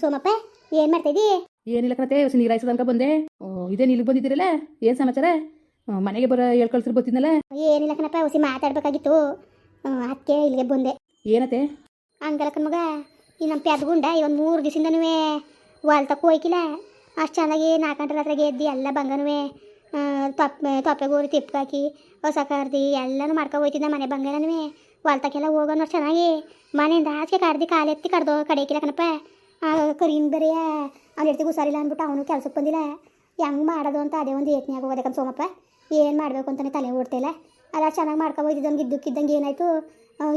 ಸೋಮಪ್ಪ ಏನು ಮಾಡ್ತಾಯಿದ್ದಿ ಏನಿಲ್ಲ ಕಣತೆ ಹೊಸ ನೀರು ತನಕ ಬಂದೆ. ಓ, ಇದೇನು ಇಲ್ಲಿಗೆ ಬಂದಿದ್ದೀರಲ್ಲ? ಏನು ಸಮಾಚಾರ? ಮನೆಗೆ ಬರೋ ಹೇಳ್ಕಳ್ಸ್ರಿ ಬರ್ತಿದ್ನಲ್ಲ ಏನಿಲ್ಲ ಕಣಪ್ಪ ಹೊಸಿ ಮಾತಾಡ್ಬೇಕಾಗಿತ್ತು. ಅದಕ್ಕೆ ಇಲ್ಲಿಗೆ ಬಂದೆ. ಏನತ್ತೆ ಹಂಗಲ್ಲ ಕಣ್ಮಗ ಈ ನಮ್ಮ ಪ್ಯಾದ್ಗುಂಡ ಒಂದು ಮೂರು ದಿವಸದಿಂದನೂ ವಾಲ್ತಕ್ಕೆ ಹೋಯ್ಕಿಲ್ಲ. ಅಷ್ಟು ಚೆನ್ನಾಗಿ ನಾಲ್ಕಂಟ್ರ ರಾತ್ರಿಗೆ ಎದ್ದು ಎಲ್ಲ ಬಂಗನೂ ತೊಪ್ಪೆ ತೊಪ್ಪೆಗೂರಿ ತಿಪ್ಪಾಕಿ ಹೊಸ ಕರ್ದಿ ಎಲ್ಲನೂ ಮಾಡ್ಕೊ ಹೋಯ್ತಿದ್ದ ಮನೆ ಬಂಗನೂ ವಾಲ್ತಕ್ಕೆಲ್ಲ ಹೋಗೋನು ಹೋಗೋಣ ಚೆನ್ನಾಗಿ ಮನೆಯಿಂದ ಆಚೆ ಕಡ್ದು ಕಾಲೆತ್ತಿ ಕಡ್ದು ಕಡೆಯಕ್ಕಿಲ್ಲ ಕಣಪ್ಪ. ಕರೀನ್ ಬೇರೆ ಅವ್ನ ಹೆಡ್ತಿಗೂ ಸರಿಲ್ಲ ಅಂದ್ಬಿಟ್ಟು ಅವನು ಕೆಲ್ಸಕ್ಕೆ ಬಂದಿಲ್ಲ. ಹೆಂಗೆ ಮಾಡೋದು ಅಂತ ಅದೇ ಒಂದು ಯೋಚನೆ ಆಗೋದಕ್ಕಂತ ಸೋಮಪ್ಪ. ಏನು ಮಾಡಬೇಕು ಅಂತಲೇ ತಲೆ ಓಡ್ತಿಲ್ಲ ಅಲ್ಲ, ಚೆನ್ನಾಗಿ ಮಾಡ್ಕೊಬೋದಿದ್ದಂಗೆ ಇದ್ದಕ್ಕಿದ್ದಂಗೆ ಏನಾಯಿತು?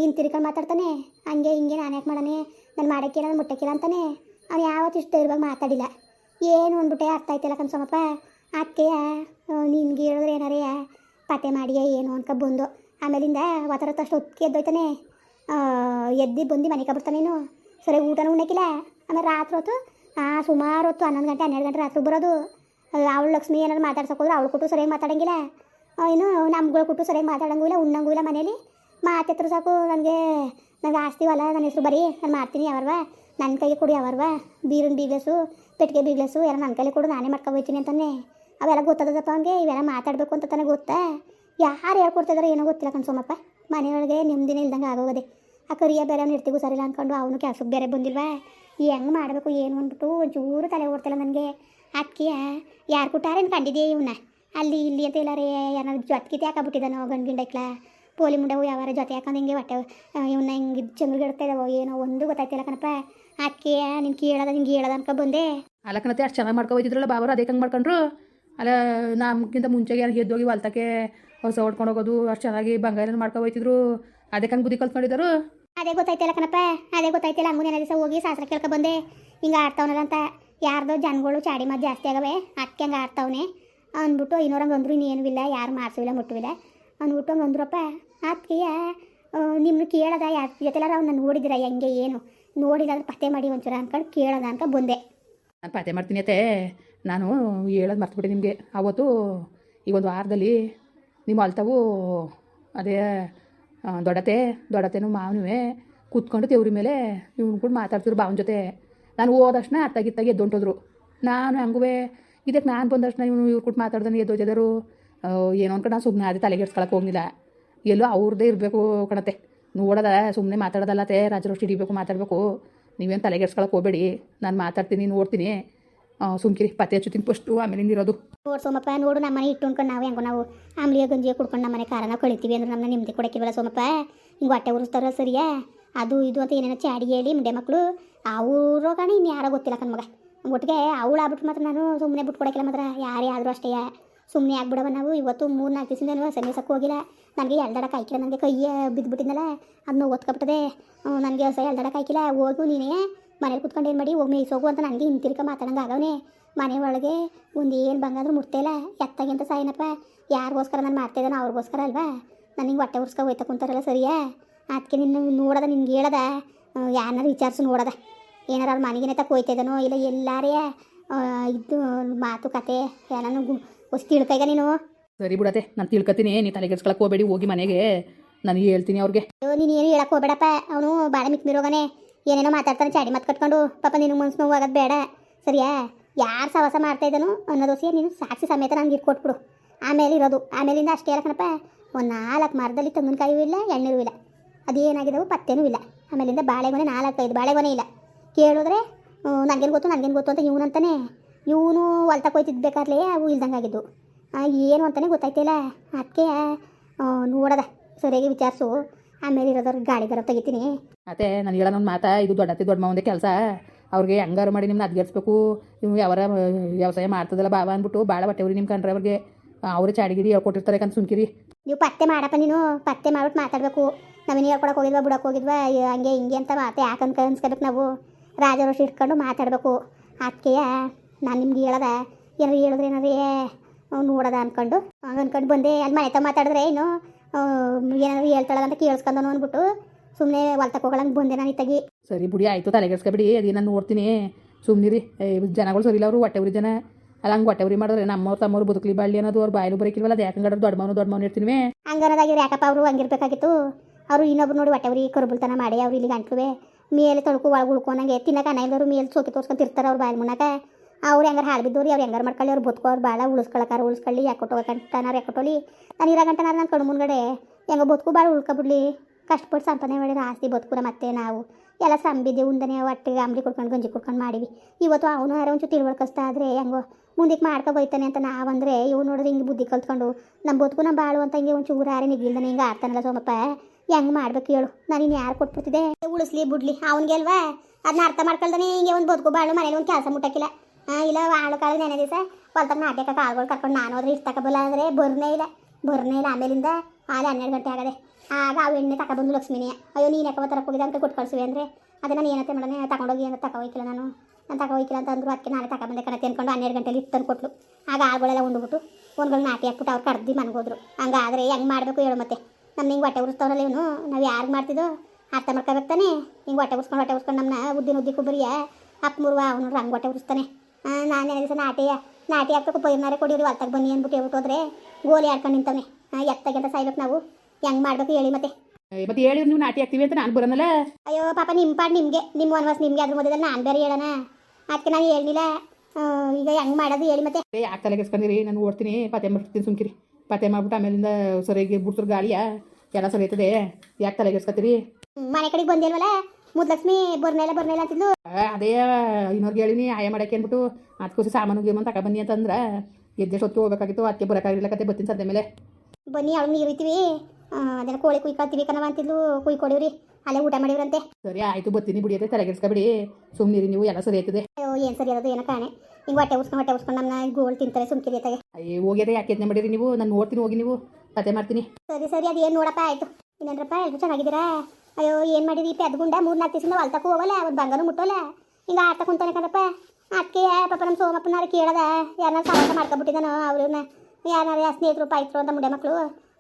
ಹಿಂತಿರ್ಕೊಂಡು ಮಾತಾಡ್ತಾನೆ. ಹಂಗೆ, ಹಿಂಗೆ, ನಾನು ಯಾಕೆ ಮಾಡಾನೆ ನಾನು ಮಾಡೋಕ್ಕಿಲ್ಲ ನಾನು ಮುಟ್ಟಕ್ಕಿಲ್ಲ ಅಂತಾನೆ. ಅವ್ನು ಯಾವತ್ತು ಇಷ್ಟು ಇರುವಾಗ ಮಾತಾಡಿಲ್ಲ. ಏನು ಅಂದ್ಬಿಟ್ಟೆ ಅರ್ಥ ಆಯ್ತಿಲ್ಲ ಕನ್ಸೋಮಪ್ಪ ಅಕ್ಕೆಯ ನಿನ್ಗೆ ಹೇಳಿದ್ರೆ ಏನಾರೇ ಪತ್ತೆ ಮಾಡಿಯ ಏನು ಅನ್ಕೊ ಬಂದು. ಆಮೇಲಿಂದ ಒತ್ತರತ್ತಷ್ಟು ಹೊತ್ತಿಗೆ ಎದ್ದೋಯ್ತಾನೆ. ಎದ್ದು ಬಂದು ಮನೆಗೆ ಕಬಿಡ್ತಾನೇನು ನೀನು ಸರಿ, ಊಟನೂ ಉಣ್ಣಕ್ಕಿಲ್ಲ ಆಮೇಲೆ ರಾತ್ರಿ ಹೊತ್ತು ಸುಮಾರು ಹೊತ್ತು ಹನ್ನೊಂದು ಗಂಟೆ, ಹನ್ನೆರಡು ಗಂಟೆ ರಾತ್ರಿ ಬರೋದು. ಅವಳು ಲಕ್ಷ್ಮಿ ಏನಾದ್ರು ಮಾತಾಡ್ಸೋಕೋದ್ರೆ ಅವಳು ಕೊಟ್ಟು ಸರಿಯಾಗಿ ಮಾತಾಡಂಗಿಲ್ಲ. ಇನ್ನು ನಮ್ಗಳು ಕೊಟ್ಟು ಸರಿಯಾಗಿ ಮಾತಾಡಂಗೂ ಇಲ್ಲ, ಉಣ್ಣಂಗೂ ಇಲ್ಲ ಮನೇಲಿ. ಸಾಕು, ನನಗೆ ನನಗೆ ಆಸ್ತಿವಲ್ಲ ನನ್ನ ಹೆಸರು ಬರೀ, ನಾನು ಮಾಡ್ತೀನಿ ಯಾವರ್ವ. ನನ್ನ ಕೈಗೆ ಕೊಡು ಯಾವ ಬೀರಿನ ಬೀಗ್ಲೆಸು ಪೆಟ್ಟಿಗೆ ಬೀಗ್ಲೆಸು, ಎಲ್ಲ ನನ್ನ ಕೈಲಿ ಕೊಡು, ನಾನೇ ಹೋಗ್ತೀನಿ ಅಂತಾನೆ. ಅವೆಲ್ಲ ಗೊತ್ತದಪ್ಪ ಅವನಿಗೆ? ಇವೆಲ್ಲ ಮಾತಾಡಬೇಕು ಅಂತ ತನಗೆ ಗೊತ್ತಾ? ಯಾರು ಹೇಳ್ಕೊಡ್ತಿದಾರೆ ಏನೋ ಗೊತ್ತಿಲ್ಲ ಕಣ್ಸೋಮಪ್ಪ ಮನೆಯೊಳಗೆ ನೆಮ್ಮದಿನೇ ಇಲ್ದಂಗೆ ಆಗೋಗದೆ. ಆ ಕರಿಯ ಬೇರೆ ಅವ್ನು ಇರ್ತಿಗೂ ಸರಿಲ್ಲ ಅಂದ್ಕೊಂಡು ಅವನು ಕೆಲಸಕ್ಕೆ ಬೇರೆ ಬಂದಿಲ್ವಾ? ಹೆಂಗೆ ಮಾಡಬೇಕು ಏನು ಅಂದ್ಬಿಟ್ಟು ಒಂಚೂರು ತಲೆ ಓಡ್ತಿಲ್ಲ ನನಗೆ. ಅಕ್ಕಿಯ ಯಾರು ಕೊಟ್ಟಾರೇನು ಕಂಡಿದ್ಯಾ ಇವನ್ನ ಅಲ್ಲಿ ಇಲ್ಲಿ ಅಂತ ಇಲ್ಲಾರೆ ಏನಾದ್ರು ಜೊತ್ಕಿತೆ ಹಾಕಬಿಟ್ಟಿದ್ದಾನೋ ಗಂಡ್ಗಿಂಡೈಕ್ಲ ಪೋಲಿ ಮುಂಡವು ಯಾವಾರ ಜೊತೆ ಹಾಕೊಂಡು ಹಿಂಗೆ ಹೊಟ್ಟೆ ಇವನ್ನ ಹಿಂಗೆ ಇಡ್ತಾ ಇದಾವೋ ಏನೋ ಒಂದು ಗೊತ್ತಾಯ್ತಿಲ್ಲ ಕಣಪ್ಪ. ಅಕ್ಕಿಯ ನಿನ್ ಕೇಳದ ನಿಂಗೆ ಹೇಳದ ಅನ್ಕೊ ಬಂದೆ. ಅಲ್ಲ ಕಣತೆ ಅಷ್ಟು ಚೆನ್ನಾಗಿ ಮಾಡ್ಕೊ ಹೋಗಿದ್ರಲ್ಲ ಬಾಬರು, ಅದೇ ಹಂಗೆ ಮಾಡ್ಕೊಂಡ್ರು? ಅಲ್ಲ, ನಮ್ಗಿಂತ ಮುಂಚೆಗೆ ಯಾರು ಎದ್ದೋಗಿ ಹೊಲ್ತಕ್ಕೆ ಹೊಸ ಹೊಡ್ಕೊಂಡು ಹೋಗೋದು, ಅಷ್ಟು ಚೆನ್ನಾಗಿ ಬಂಗಾರ ಮಾಡ್ಕೊ ಹೋಯ್ತಿದ್ರು. ಅದಕ್ಕೆ ಹಂಗೆ ಬುದ್ಧಿ ಕಲ್ತ್ಕೊಂಡಿದ್ದಾರು? ಅದೇ ಗೊತ್ತಾಯ್ತಲ್ಲ ಕಣಪ್ಪ, ಅದೇ ಗೊತ್ತಾಯ್ತಿಲ್ಲ ಹಂಗೂ ದಿವಸ ಹೋಗಿ ಸಾಸ್ರ ಕೇಳ್ಕೊ ಬಂದೆ. ಹಿಂಗೆ ಆಡ್ತಾವನಲ್ಲ ಅಂತ. ಯಾರ್ದೋ ಜನಗಳು ಚಾಡಿ ಮಾತು ಜಾಸ್ತಿ ಆಗವೆ ಅದಕ್ಕೆ ಹಂಗೆ ಆಡ್ತಾವನೆ. ಅಂದ್ಬಿಟ್ಟು ಇನ್ನೂರಂಗೆ ಅಂದ್ರು, ಇನ್ನೇನು ಇಲ್ಲ, ಯಾರು ಮಾಡಿಸಿಲ್ಲ ಮುಟ್ಟುವಿಲ್ಲ ಅಂದ್ಬಿಟ್ಟು ಹಂಗೆ ಅಂದ್ರಪ್ಪ ಅದಕ್ಕೆ ನಿಮ್ಮನ್ನು ಕೇಳದ, ಯಾರ ಜೊತೆಲಾರ ಅವ್ನು ನೋಡಿದಿರ, ಹೆಂಗೆ, ಏನು? ನೋಡಿಲ್ಲ ಪತ್ತೆ ಮಾಡಿ ಒಂಚೂರ ಅಂದ್ಕೊಂಡು ಕೇಳೋದ ಅಂತ ಬಂದೆ. ನಾನು ಪತ್ತೆ ಮಾಡ್ತೀನಿ ಅತ್ತೆ. ನಾನು ಹೇಳೋದು ಮರ್ತುಬಿಟ್ಟೆ ನಿಮಗೆ. ಅವತ್ತು ಈ ಒಂದು ವಾರದಲ್ಲಿ ನಿಮ್ಮ ಅಲ್ತವು ಅದೇ ದೊಡ್ಡತೆ ದೊಡ್ಡತೆನೂ ಮಾವನುವೇ ಕೂತ್ಕೊಂಡು ತೆವ್ರಿ ಮೇಲೆ ಇವ್ನು ಕೂಡ ಮಾತಾಡ್ತಿದ್ರು ಬಾವನ ಜೊತೆ. ನಾನು ಹೋದಕ್ಷಣ ಅತ್ತಾಗಿತ್ತಾಗಿ ಎದ್ದೊಂಟೋದ್ರು. ನಾನು ಹಂಗುವೆ, ಇದಕ್ಕೆ ನಾನು ಬಂದಕ್ಷಣ ಇವನು, ಇವ್ರು ಕೂಡ ಮಾತಾಡ್ದಾನೆ ಎದ್ದೋತಿದ್ರು ಏನೋ ಅನ್ಕೊಂಡು ನಾನು ಸುಮ್ಮನೆ ಅದೇ ತಲೆಗೆ ಎಡ್ಸ್ಕೊಳಕ್ಕೆ ಹೋಗಿಲ್ಲ ಎಲ್ಲೋ ಅವ್ರದ್ದೇ ಇರಬೇಕು ಕಣತೆ ನೋಡೋದ ಸುಮ್ಮನೆ ಮಾತಾಡೋದಲ್ಲತ್ತೆ ರಾಜರೋಷ್ಟಿ ಹಿಡಿಬೇಕು, ಮಾತಾಡಬೇಕು. ನೀವೇನು ತಲೆಗೆಡ್ಸ್ಕೊಳಕ್ಕೆ ಹೋಗಬೇಡಿ. ನಾನು ಮಾತಾಡ್ತೀನಿ, ನೋಡ್ತೀನಿ. ಸುಮ್ಕಿರಿ, ಪತ್ತೆ ಹಚ್ಚುತ್ತೀನಿ ಫಸ್ಟು ಆಮೇಲೆ ಇರೋದು ನೋಡು ಸೋಮಪ್ಪ, ನೋಡು ನಮ್ಮ ಮನೆ ಇಟ್ಟು ಅನ್ಕೊಂಡು ನಾವು ಹೆಂಗೋ ನಾವು ಆಮ್ಲಿಯ ಗಂಜಿಯ ಕುಡ್ಕೊಂಡು ನಮ್ಮ ಮನೆ ಕಾರನ ಕಳಿತೀವಿ ಅಂದ್ರೆ ನಮ್ಮನ್ನ ನೆಮ್ಮದಿ ಕೊಡಕ್ಕಿಲ್ವಲ್ಲ ಸೋಮಪ್ಪ. ಹಿಂಗೆ ಹೊಟ್ಟೆ ಉರಿಸ್ತಾರ ಸರಿಯಾ? ಅದು ಇದು ಅಂತ ಏನೇನೋ ಚಾಡಿ ಹೇಳಿ ಮುಂದೆ ಮಕ್ಕಳು ಅವರು ಕಣ ಇನ್ನು ಯಾರೋ ಗೊತ್ತಿಲ್ಲ ಕಣ್ಮಗ ಒಟ್ಟಿಗೆ ಅವಳು ಆಗ್ಬಿಟ್ಟು ಮಾತ್ರ ನಾನು ಸುಮ್ಮನೆ ಬಿಟ್ಟು ಕೊಡಕ್ಕಿಲ್ಲ ಮಾತ್ರ. ಯಾರೇ ಆದರೂ ಅಷ್ಟೇ. ಸುಮ್ಮನೆ ಆಗ್ಬಿಡವ ನಾವು. ಇವತ್ತು ಮೂರು ನಾಲ್ಕು ದಿವಸದಿಂದ ಸನ್ನಿಸಕ್ಕೆ ಹೋಗಿಲ್ಲ. ನನಗೆ ಎಲ್ದಡಕ್ಕೆ ಹಾಕಿಲ್ಲ ನನಗೆ ಕೈಯ್ಯ ಬಿದ್ದುಬಿಟ್ಟಿದ್ನಲ್ಲ ಅದನ್ನ ಒತ್ಕೊಬಿಟ್ಟದೆ. ನನಗೆ ಹೊಸ ಎಲ್ದಡಕ್ಕೆ ಹಾಕಿಲ್ಲ ಹೋಗು ನೀನೇ. ಮನೇಲಿ ಕುತ್ಕೊಂಡು ಏನು ಮಾಡಿ ಹೋಗಿ ಮೇಯ್ಸೋಗು ಅಂತ ನನಗೆ ಹಿಂತಿರ್ಕ ಮಾತಾಡಂಗೆ ಆಗವನೇ. ಮನೆ ಒಳಗೆ ಒಂದು ಏನು ಬಂಗಾದ್ರೂ ಮುಟ್ತೇ ಇಲ್ಲ. ಎತ್ತಾಗಿಂತ ಸಾಯಿನಪ್ಪ. ಯಾರಿಗೋಸ್ಕರ ನಾನು ಮಾಡ್ತಾಯಿದ್ದಾನೆ ಅವ್ರಿಗೋಸ್ಕರ ಅಲ್ವಾ? ನನಗೆ ಹೊಟ್ಟೆ ಉರ್ಸ್ಕೊ ಹೋಯ್ತಾ ಕುಂತಾರಲ್ಲ ಸರಿಯಾ? ಅದಕ್ಕೆ ನಿನ್ನ ನೋಡದ ನಿನ್ಗೆ ಹೇಳದ. ಯಾರನ್ನಾರು ವಿಚಾರಿಸು ನೋಡದ. ಏನಾರು ಅವ್ರ ಮನೆಗೇನೆ ತಕ್ಕ ಹೋಯ್ತಾ ಇದ್ದಾನೋ ಇಲ್ಲ ಎಲ್ಲಾರೇ ಇದು ಮಾತುಕತೆ ಏನಾನು ಗು ಹೊಸ ತಿಳ್ಕೈಗ ನೀನು. ಸರಿ ಬಿಡತ್ತೆ ನಾನು ತಿಳ್ಕೊತೀನಿ. ನೀ ತಲೆ ಇಡ್ಸ್ಕೊಳಕ್ಕೆ ಹೋಗಬೇಡಿ ಹೋಗಿ ಮನೆಗೆ. ನನಗೆ ಹೇಳ್ತೀನಿ ಅವ್ರಿಗೆ. ನೀನು ಏನು ಹೇಳಕ್ಕೆ ಹೋಗ್ಬೇಡಪ್ಪ. ಅವನು ಬಾಳೆ ಮಿಕ್ಮಿರೋಗನೆ ಏನೇನೋ ಮಾತಾಡ್ತಾನೆ ಚಾಡಿ ಮಾತು ಕಟ್ಕೊಂಡು. ಪಾಪ ನಿನ್ನ ಮನ್ಸು ನೋವು ಆಗೋದು ಬೇಡ. ಸರಿಯಾ? ಯಾರು ಸವಾಸ ಮಾಡ್ತಾ ಇದ್ದಾನೋ ಅನ್ನೋದೋಸಿಗೆ ನೀನು ಸಾಕ್ಷಿ ಸಮೇತ ನನಗೆ ಇಟ್ಕೊಟ್ಬಿಡು ಆಮೇಲೆ ಇರೋದು. ಆಮೇಲಿಂದ ಅಷ್ಟೇ ಕಣಪ್ಪ. ಒಂದು ನಾಲ್ಕು ಮರದಲ್ಲಿ ತೆಂಗಿನಕಾಯಿಯೂ ಇಲ್ಲ ಎಣ್ಣೆರೂ ಇಲ್ಲ. ಅದೇನಾಗಿದ್ದಾವು ಪತ್ತೇನೂ ಇಲ್ಲ. ಆಮೇಲಿಂದ ಬಾಳೆಗೊನೆ ನಾಲ್ಕೈದು ಬಾಳೆಗೊನೆ ಇಲ್ಲ. ಕೇಳಿದ್ರೆ ನನಗೇನು ಗೊತ್ತು ನನಗೇನು ಗೊತ್ತು ಅಂತ ಇವನಂತಾನೆ ಇವನು ಹೊಲ್ತಕ್ಕೆ ಹೋಯ್ತಿದ್ಬೇಕಾರ್ಲೇ ಅವು ಇಲ್ದಂಗೆ ಆಗಿದ್ದು ಆ, ಏನು ಅಂತಾನೆ ಗೊತ್ತಾಯ್ತಿಲ್ಲ. ಅದಕ್ಕೆ ನೋಡದ. ಸರಿಯಾಗಿ ವಿಚಾರಿಸು. ಆಮೇಲೆ ಇರೋದ್ರ ಗಾಡಿ ಬರೋ ತೆಗಿತೀನಿ. ಅತ್ತೆ ನಾನು ಹೇಳೋಣ ಒಂದು ಮಾತಾ ಇದು ದೊಡ್ಡತ್ತೆ ದೊಡ್ಡ ಮಾವಂದೇ ಕೆಲಸ. ಅವ್ರಿಗೆ ಹೆಂಗಾರು ಮಾಡಿ ನಿಮ್ಮನ್ನ ಅದ್ಗರಿಸ್ಬೇಕು. ನೀವು ಯಾವಾರ ವ್ಯವಸಾಯ ಮಾಡ್ತದಲ್ಲ ಬಾಬಾ ಅಂದ್ಬಿಟ್ಟು ಭಾಳ ಹೊಟ್ಟೆವ್ರಿ ನಿಮ್ಮ ಕಂಡ್ರೆ ಅವ್ರಿಗೆ. ಅವರೇ ಚಾಡಿಗಿರಿ ಹೇಳ್ಕೊಟ್ಟಿರ್ತಾರೆ ಕಂತ ಸುಮ್ಕಿರಿ. ನೀವು ಪತ್ತೆ ಮಾಡಪ್ಪ ನೀನು ಪತ್ತೆ ಮಾಡ್ಬಿಟ್ಟು ಮಾತಾಡಬೇಕು. ನಾವೇನು ಹೇಳ್ಕೊಡಕ್ಕೆ ಹೋಗಿದ್ವಾ ಬಿಡಕ್ಕೆ ಹೋಗಿದ್ವಾ ಹಂಗೆ ಹಿಂಗೆ ಅಂತ ಮಾತೆ ಯಾಕೆ ಅಂತ ಅನ್ಸ್ಕೋಬೇಕು ನಾವು? ರಾಜರೋಷ ಇಟ್ಕೊಂಡು ಮಾತಾಡಬೇಕು. ಅದಕ್ಕೆ ನಾನು ನಿಮ್ಗೆ ಹೇಳದ ಏನಾರು ಹೇಳಿದ್ರೆ ಏನಾರೇ ನೋಡದ ಅನ್ಕೊಂಡು ಹಂಗೆ ಅನ್ಕೊಂಡು ಬಂದೆ. ಅಲ್ಲಿ ಮನೆ ತ ಮಾತಾಡಿದ್ರೆ ಏನು? ಆ, ಏನಾದ್ರು ಹೇಳ್ತಾಳ ಅಂತ ಕೇಳಿಸ್ಕೊಂಡನು ಅಂದ್ಬಿಟ್ಟು ಸುಮ್ಮನೆ ಹೊಲ್ತಕ್ಕೆ ಹೋಗೋಳಂಗೆ ಬಂದೆ ನಾನು ಇತ್ತಾಗಿ. ಸರಿ ಬುಡಿ ಆಯಿತು ತಲೆಗೆಡ್ಸ್ಕೊಬಿಡಿ ಅದೇ ನಾನು ನೋಡ್ತೀನಿ. ಸುಮ್ಮನಿರಿ ಜನಗಳು ಸರಿಲ್ಲ ಅವರು ಹೊಟ್ಟೆವ್ರಿ ಜನ. ಅಲ್ಲ ಹಂಗೆ ಹೊಟ್ಟೆವ್ರಿ ಮಾಡಿದ್ರೆ ನಮ್ಮವ್ರು ತಮ್ಮವ್ರು ಬದುಕಲಿ ಬಾಳಿ ಅನ್ನೋದು ಅವ್ರು ಬಾಯಲು ಬರೋಕಿಲ್ವಲ್ಲ ಅದು ಯಾಕಂಗಾಡ್ರು ದೊಡ್ಡ ಮೌನು ದೊಡ್ಡ ಮೌನು ಇರ್ತೀನಿ ಹಂಗನ್ನೋದಾಗಿರೋ ಯಾಕಪ್ಪ ಅವರು ಹಂಗಿರ್ಬೇಕಾಗಿತ್ತು ಅವರು ಇನ್ನೊಬ್ರು ನೋಡಿ ಹೊಟ್ಟೆವ್ರಿ ಕರುಬುಲ್ತನ ಮಾಡಿ ಅವ್ರು ಇಲ್ಲಿ ಅಂಟ್ರುವೆ. ಮೇಲೆ ತೊಳ್ಕು ಒಳಗೆ ಉಳ್ಕೊಂಡಂಗೆ ತಿನ್ನಕ ಅನ್ನ ಇಲ್ಲರು ಮೇಲೆ ಸೋಕಿ ತೋರ್ಸ್ಕೊಂತಿರ್ತಾರೆ ಅವ್ರು ಬಾಯಿ ಮುನ್ನಕ ಅವ್ರು ಹೆಂಗಾರ ಹಾಳು ಬಿದ್ದವ್ರಿ ಅವ್ರು ಹೆಂಗಾರ ಮಾಡ್ಕೊಳ್ಳಿ, ಅವ್ರು ಬದುಕೋ ಅವ್ರು ಭಾಳ ಉಳಿಸ್ಕೊಳಕಾರ, ಉಳಿಸ್ಕೊಳ್ಳಿ ಯಾಕೊಟ್ಟು ಹೋಗಂಟನಾರು ಯಾಕೊಟ್ಟೋಲಿ ನಾನು ಇರೋ ಗಂಟೆ ನಾನು ಕಣ್ಣು ಮುಂದ್ಗಡೆ. ಹೆಂಗೋ ಬದುಕು ಭಾಳ ಉಳ್ಕೊಬಿಡ್ಲಿ. ಕಷ್ಟಪಟ್ಟು ಸಂಪಾದನೆ ಮಾಡಿದ್ರೆ ಆಸ್ತಿ ಬದುಕುರ ಮತ್ತೆ ನಾವು. ಎಲ್ಲ ಸಂಬಿದ್ದೆ ಉಂದನೆ ಒಟ್ಟಿಗೆ ಅಂಬ್ರಿ ಕುಡ್ಕೊಂಡು, ಗಂಜಿ ಕುಡ್ಕೊಂಡು ಮಾಡಿವಿ. ಇವತ್ತು ಅವನು ಯಾರೋ ಒಂಚೂರು ತಿಳುವಳ್ಕಸ್ತಾ ಆದರೆ ಹೆಂಗೋ ಮುಂದಕ್ಕೆ ಮಾಡ್ಕೊ ಹೋಯ್ತಾನೆ ಅಂತ ನಾವಂದ್ರೆ ಇವು ನೋಡಿದ್ರೆ ಹಿಂಗೆ ಬುದ್ಧಿ ಕಲ್ತ್ಕೊಂಡು ನಮ್ಮ ಬದುಕು ನಮ್ಮ ಬಾಳು ಅಂತ ಹಿಂಗೆ ಒಂಚೂರು ಊರಾರೆ ನಿಗಿಲ್ದಾನೆ ಹಿಂಗೆ ಆಡ್ತಾನಲ್ಲ ಸೋಮಪ್ಪ. ಹೆಂಗೆ ಮಾಡ್ಬೇಕು ಹೇಳು. ನಾನು ಇನ್ನು ಯಾರು ಕೊಟ್ಬಿಡ್ತಿದ್ದೆ? ಉಳಿಸ್ಲಿ, ಬಿಡ್ಲಿ. ಅವನಿಗೆ ಅಲ್ವಾ? ಅದನ್ನ ಅರ್ಥ ಮಾಡ್ಕೊಳ್ದಾನೆ, ಹಿಂಗೆ ಒಂದು ಬದುಕು ಬಾಳು, ಮನೇಲಿ ಒಂದು ಕೆಲಸ ಮುಟ್ಟಕ್ಕಿಲ್ಲ ಇಲ್ಲ ಆಳು ಕಾಳು ನೆನೆ ದಿವಸ ನಾಟಿ ನಾಟ್ಯಕ್ಕೆ ಕಾಳುಗಳು ಕರ್ಕೊಂಡು ನಾನು ಹೋದ್ರೆ ಇಷ್ಟು ತಗೊಬಲ್ಲ ಅಂದರೆ ಬರ್ನೇ ಇಲ್ಲ ಬರ್ನೇ ಇಲ್ಲ. ಆಮೇಲಿಂದ ಆಲೆ ಹನ್ನೆರಡು ಗಂಟೆ ಆಗದೆ. ಆಗ ಅವು ಎಣ್ಣೆ ತಗೊಬಂದು ಲಕ್ಷ್ಮಿನೇ. ಅಯ್ಯೋ, ನೀನು ಯಾಕೋ ತರಕ್ಕೆ ಹೋಗಿದೆ ಅಂತ ಕೊಟ್ಟು ಕಳ್ಸುವೆ ಅಂದರೆ ಅದೇ ನಾನು ಏನತ್ತೆ ಮಾಡೋಣ ತಗೊಂಡೋಗಿ ಏನೋ ತಗೋಯ್ಕಿಲ್ಲ ನಾನು. ನಾನು ತಗೋಯ್ಕಿಲ್ಲ ಅಂತ ಅಂದರು ಅದಕ್ಕೆ ನಾನೇ ತಗೊಬಂದೆ ಕಣತೆ ಅನ್ಕೊಂಡು ಹನ್ನೆರಡು ಗಂಟೆಲಿ ಇತ್ತು ಕೊಟ್ಲು ಆಗ ಆಳುಗಳೆಲ್ಲ ಉಂಡ್ಬಿಟ್ಟು ಒಂದ್ಗಳು ನಾಟಿ ಹಾಕ್ಬಿಟ್ಟು ಅವ್ರು ಕಡ್ದು ಮನ್ಗೋದ್ರು ಹಂಗಾದ್ರೆ ಹೆಂಗೆ ಮಾಡಬೇಕು ಹೇಳು ಮತ್ತೆ. ನಮ್ಮ ಹಿಂಗೆ ಹೊಟ್ಟೆ ಉರಿಸ್ತವ್ರಲ್ಲ ಇವನು, ನಾವು ಯಾರಿಗೆ ಮಾಡ್ತಿದ್ದೋ ಅರ್ಥ ಮಾಡ್ಕೋಬೇಕು ತಾನೆ. ಹಿಂಗೆ ಹೊಟ್ಟೆ ಉರ್ಸ್ಕೊಂಡು ಹೊಟ್ಟೆ ಉರ್ಸ್ಕೊಂಡು ನಮ್ಮನ್ನ ಉದ್ದಿನ ಉದ್ದಿ ಕುಬ್ಬರಿಯ ಅಪ್ಪ ಮೂರ್ವ, ಅವನು ಹಂಗೆ ಹೊಟ್ಟೆ ಉರಿಸ್ತಾನೆ. ನಾನು ದಿವಸ ನಾಟಿ ನಾಟಿ ಹಾಕ್ಬೇಕು ಪೈರ್ನಾರೆ ಕೊಡಿರಿ ಹೊಲ್ತಾಗ ಬನ್ನಿ ಅಂದ್ಬಿಟ್ಟು ಹೇಳ್ಬಿಟ್ಟು ಹೋದ್ರೆ ಗೋಲಿ ಆಡ್ಕೊಂಡು ನಿಂತವನೆ. ಎತ್ತಾಗೆ ಅಂತ ಸಾಯ್ಬೇಕು ನಾವು. ಹೆಂಗ್ ಮಾಡ್ಬೇಕು ಹೇಳಿ ಮತ್ತೆ. ಮತ್ತೆ ಹೇಳಿ ನೀವು ನಾಟಿ ಹಾಕ್ತೀವಿ ಅಂತ ನಾನು ಬರೋನಲ್ಲ. ಅಯ್ಯೋ ಪಾಪ ನಿಮ್ಮ ಪಾಡ್ ನಿಮಗೆ. ನಿಮ್ಮ ವನವಾಸ ನಿಮಗೆ ಅದ್ರ ಮೊದಲಲ್ಲಿ ನಾನು ಬೇರೆ ಹೇಳೋಣ. ಅದಕ್ಕೆ ನಾನು ಹೇಳಿಲ್ಲ ಈಗ ಹೆಂಗ್ ಮಾಡೋದು ಹೇಳಿ ಮತ್ತೆ. ಏ ಯಾಕೆ ತಲೆ ಕೆಸ್ಕೊಂಡಿರಿ ನಾನು ಓಡ್ತೀನಿ. ಪತ್ತೆ ಮಾಡ್ತೀನಿ ಸುಮ್ಕಿರಿ ಪತ್ತೆ ಮಾಡ್ಬಿಟ್ಟು ಆಮೇಲಿಂದ ಸರಿಯಾಗಿ ಬಿಡ್ತಾರೆ ಗಾಳಿಯ ಎಲ್ಲ ಸರಿ ಐತದೆ ಯಾಕೆ ತಲೆ ಕೆಸ್ಕೊತೀರಿ ಮನೆ ಕಡೆಗೆ ಬಂದಿಲ್ವಲ್ಲ? ಮುದ್ಲಕ್ಷ್ಮಿ ಬರ್ನೆಲ್ಲ ಬರ್ನೆಲ್ಲ ಅಂತಿದ್ಲು. ಅದೇ ಇನ್ನೊರ್ಗೆ ಹೇಳಿನಿ ಆಯ ಮಾಡಕ್ಕೆ ಅಂದ್ಬಿಟ್ಟು ಅದಕ್ಕೋಸ್ಕರ ಸಾಮಾನು ಗೀಮನ್ ತಗೊಬನ್ನಿ ಅಂತಂದ್ರೆ ಎದ್ದೆ ಹೊತ್ತು ಹೋಗ್ಬೇಕಾಗಿತ್ತು ಅದಕ್ಕೆ ಬರೋಕ್ಕಾಗಿಲ್ಲ ಕತೆ ಬರ್ತೀನಿ ಸದ್ಯ ಮೇಲೆ. ಬನ್ನಿ ಅವಳು ನೀರು ಇರ್ತೀವಿ ಅದೆಲ್ಲ ಕೋಳಿ ಕುಯ್ಕೊಳ್ತೀವಿ ಕಣವ ಅಂತಿದ್ಲು ಕುಯ್ಕೊಡಿವ್ರಿ ಅಲ್ಲೇ ಊಟ ಮಾಡಿವ್ರಂತೆ. ಸರಿ ಆಯ್ತು ಬರ್ತೀನಿ ಬಿಡಿ ತಲೆ ಬಿಡಿ ಸುಮ್ಮನಿರಿ ನೀವು ಎಲ್ಲ ಸರಿ ಆಯ್ತದೆ. ಅಯ್ಯೋ ಏನು ಸರಿ ಇರೋದು ಏನೋ ಕಾಣೆ. ಹಿಂಗೆ ಹೊಟ್ಟೆ ಉಸ್ಕೊಂಡು ಹೊಟ್ಟೆ ಉಸ್ಕೊಂಡು ನಮ್ಮ ಗೋಳ್ ತಿಂತಾರೆ ಸುಮ್ಕಿರಿ ಅತ್ತಾಗೆ. ಅಯ್ಯ ಹೋಗ್ಯದ ಯಾಕೆ ಯತ್ನೆ ಮಾಡಿರಿ ನೀವು? ನಾನು ನೋಡ್ತೀನಿ ಹೋಗಿ ನೀವು. ಕತೆ ಮಾಡ್ತೀನಿ. ಸರಿ ಸರಿ ಅದೇನು ನೋಡಪ್ಪ ಆಯ್ತು. ಇನ್ನೇನ್ರಪ್ಪ ಎಲ್ಲರೂ ಚೆನ್ನಾಗಿದ್ದೀರಾ? ಅಯ್ಯೋ, ಏನು ಮಾಡಿರಿ ಪೆದ್ಗುಂಡ ಮೂರು ನಾಲ್ಕು ದಿವಸದಿಂದ ಹೊಲ್ತಕ್ಕೂ ಹೋಗಲ್ಲ ಒಂದು ಬಂಗಾರ ಮುಟ್ಟೋಲ್ಲ. ಹಿಂಗೆ ಆಟ ಕುಂತಾನೆ ಕಣಪ್ಪ. ಅದಕ್ಕೆ ಪಾಪ ನಮ್ಮ ಸೋಮಪ್ಪನಾರ ಕೇಳದ ಯಾರನ್ನ ಸಹಾಯ ಮಾಡ್ಕೊಬಿಟ್ಟಿದ್ದಾನೋ ಅವ್ರನ್ನ. ಯಾರು ಸ್ನೇಹಿತರು ಪಾಯಿತರು ಅಂತ ಮುಂಡೆ ಮಕ್ಕಳು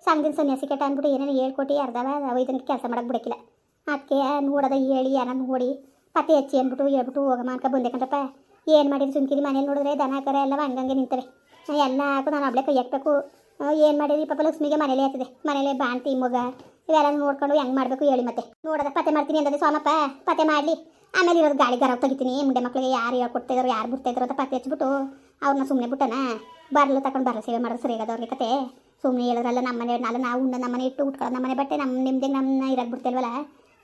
ಸಂಗಿನ ಸನ್ಯಾಸಿ ಕೆಟ್ಟ ಅಂದ್ಬಿಟ್ಟು ಏನೇನು ಹೇಳ್ಕೊಟ್ಟು ಅರ್ಧವ ಇದನ್ನ ಕೆಲಸ ಮಾಡಕ್ಕೆ ಬಿಡಕ್ಕಿಲ್ಲ ಅದಕ್ಕೆ ನೋಡದ ಹೇಳಿ ಯಾರ ನೋಡಿ ಪತ್ತೆ ಹೆಚ್ಚಿ ಅಂದ್ಬಿಟ್ಟು ಹೇಳ್ಬಿಟ್ಟು ಹೋಗಮ್ಮ ಅನ್ಕ ಬಂದೆ ಕಣಪ್ಪ. ಏನು ಮಾಡಿದ್ರು ಸುಮ್ಕಿರಿ ಮನೇಲಿ ನೋಡಿದ್ರೆ ದನ, ಕರ ಎಲ್ಲ ಹಂಗಂಗೆ ನಿಂತವೆ. ಎಲ್ಲ ಹಾಕು ನಾನು ಒಬ್ಳೆ ಕೈ ಹಾಕ್ಬೇಕು. ಏನು ಮಾಡಿದ್ರಿ ಪಾಪ ಲಕ್ಷ್ಮಿಗೆ ಮನೇಲೇ ಆಗ್ತದೆ. ಮನೇಲೆ ಬಾಣ್ತಿ, ಮಗ. ಇವೆಲ್ಲ ನೋಡ್ಕೊಂಡು ಹೆಂಗೆ ಮಾಡಬೇಕು ಹೇಳಿ ಮತ್ತೆ. ನೋಡದ ಪತ್ತೆ ಮಾಡ್ತೀನಿ ಅಂದ್ರೆ ಸೋಮಪ್ಪ. ಪತ್ತೆ ಮಾಡ್ಲಿ. ಆಮೇಲೆ ಇರೋದು ಗಾಳಿ ಗರ ತೆಗಿತೀನಿ. ಮುಂದೆ ಮಕ್ಕಳಿಗೆ ಯಾರು ಯಾರು ಬಿಡ್ತಾ ಇದಾರೋ ಅಂತ ಪತ್ತೆ ಹಚ್ಬಿಟ್ಟು ಅವ್ರನ್ನ ಸುಮ್ಮನೆ ಬಿಟ್ಟನ. ಬರ್ಲು ತಗೊಂಡು ಬರಲು ಸೇವೆ ಮಾಡೋದು ಸರಿ ಆಗದ ಅವ್ರಿಗೆ ಕತೆ. ಸುಮ್ಮನೆ ಹೇಳಿದ್ರಲ್ಲ ನಮ್ಮ ಮನೆ ನಾಳೆ ನಾವು ಉಂಡ ನಮ್ಮ ಮನೆ ಇಟ್ಟು ಉಟ್ಕೊಳ್ಳೋದು ನಮ್ಮ ಮನೆ ಬಟ್ಟೆ ನಮ್ಮ ನಿಮ್ದೆ ನಮ್ಮನ್ನ ಇರಕ್ಕೆ ಬಿಡ್ತೇವಲ್ಲ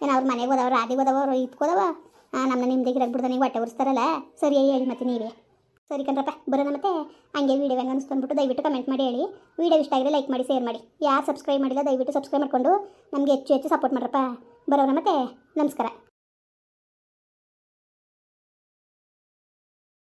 ಏನೋ ಅವ್ರ ಮನೆಗೆ ಹೋದವ ರಾದಿಗೆ ಹೋದವ ಅವ್ರು ಇಟ್ಕೋದವ ನಮ್ಮನ್ನ ನಿಮ್ದೆ ಇರಕ್ಕೆ ಬಿಡ್ದ ನೀವು ಹೊಟ್ಟೆ ಉರಿಸ್ತಾರಲ್ಲ? ಸರಿಯಾಗಿ ಹೇಳಿ ಮತ್ತೆ ನೀವೇ. ಸರಿ ಕಣ್ರಪ್ಪ, ಬರೋಣ ಮತ್ತೆ. ಹಂಗೆ ವೀಡಿಯೋ ಹೆಂಗೆ ಅನಿಸ್ತು ಅಂದ್ಬಿಟ್ಟು ದಯವಿಟ್ಟು ಕಮೆಂಟ್ ಮಾಡಿ ಹೇಳಿ. ವೀಡಿಯೋ ಇಷ್ಟ ಆಗಿದೆ ಲೈಕ್ ಮಾಡಿ ಶೇರ್ ಮಾಡಿ. ಯಾರು ಸಬ್ಸ್ಕ್ರೈಬ್ ಮಾಡಿಲ್ಲ ದಯವಿಟ್ಟು ಸಬ್ಸ್ಕ್ರೈಬ್ ಮಾಡಿಕೊಂಡು ನಮಗೆ ಹೆಚ್ಚು ಹೆಚ್ಚು ಸಪೋರ್ಟ್ ಮಾಡ್ರಪ್ಪ. ಬರೋಣ ಮತ್ತೆ. ನಮಸ್ಕಾರ.